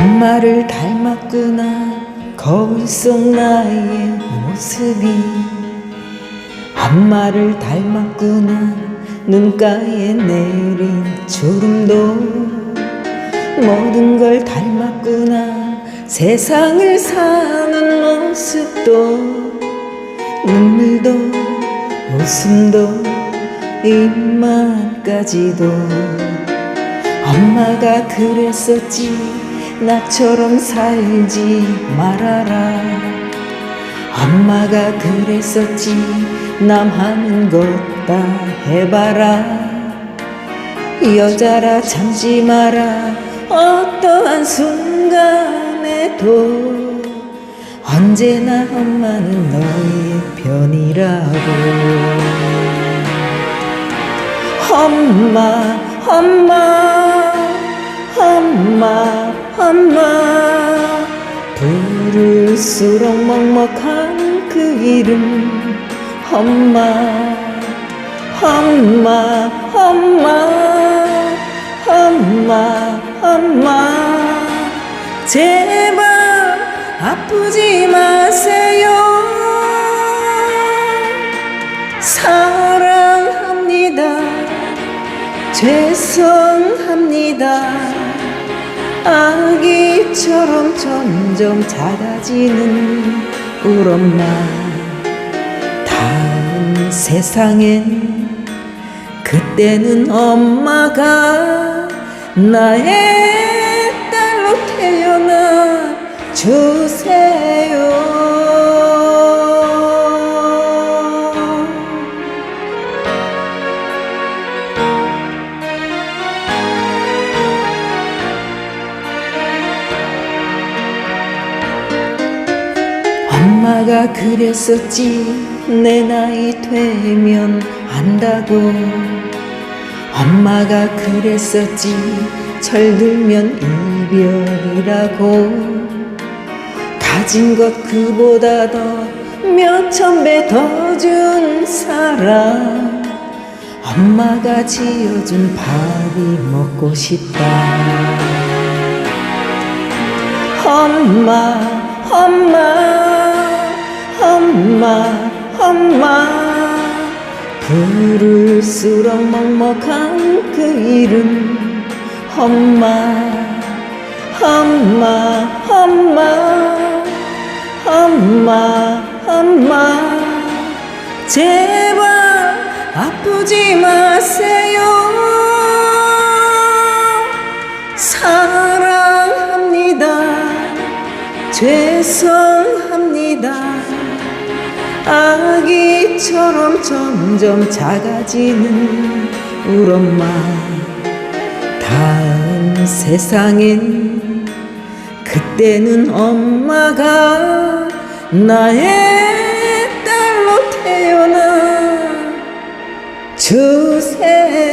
엄마를 닮았구나. 거울 속 나의 모습이 엄마를 닮았구나. 눈가에 내린 주름도 모든 걸 닮았구나. 세상을 사는 모습도 눈물도 웃음도 입맛까지도 엄마가 그랬었지 나처럼 살지 말아라. 엄마가 그랬었지 남 하는 것 다 해봐라. 여자라 참지 마라. 어떠한 순간에도 언제나 엄마는 너의 편이라고. 엄마 엄마 엄마 엄마. 부를수록 먹먹한 그 이름. 엄마 엄마 엄마. 엄마 엄마. 제발 아프지 마세요. 사랑합니다. 죄송합니다 아기처럼 점점 작아지는 우리 엄마 다음 세상엔 그때는 엄마가 나의 딸로 태어나 주세요. 엄마가 그랬었지. 내 나이 되면 안다고. 엄마가 그랬었지. 철들면 이별이라고. 가진 것 그보다 더 몇 천 배 더 준 사람. 엄마가 지어준 밥이 먹고 싶다. 엄마 부를수록 먹먹한 그 이름. 엄마 엄마 엄마 엄마 엄마. 제발 아프지 마세요. 사랑합니다. 죄송합니다 아기처럼 점점 작아지는 우리 엄마. 다음 세상엔 그때는 엄마가 나의 딸로 태어나 주세요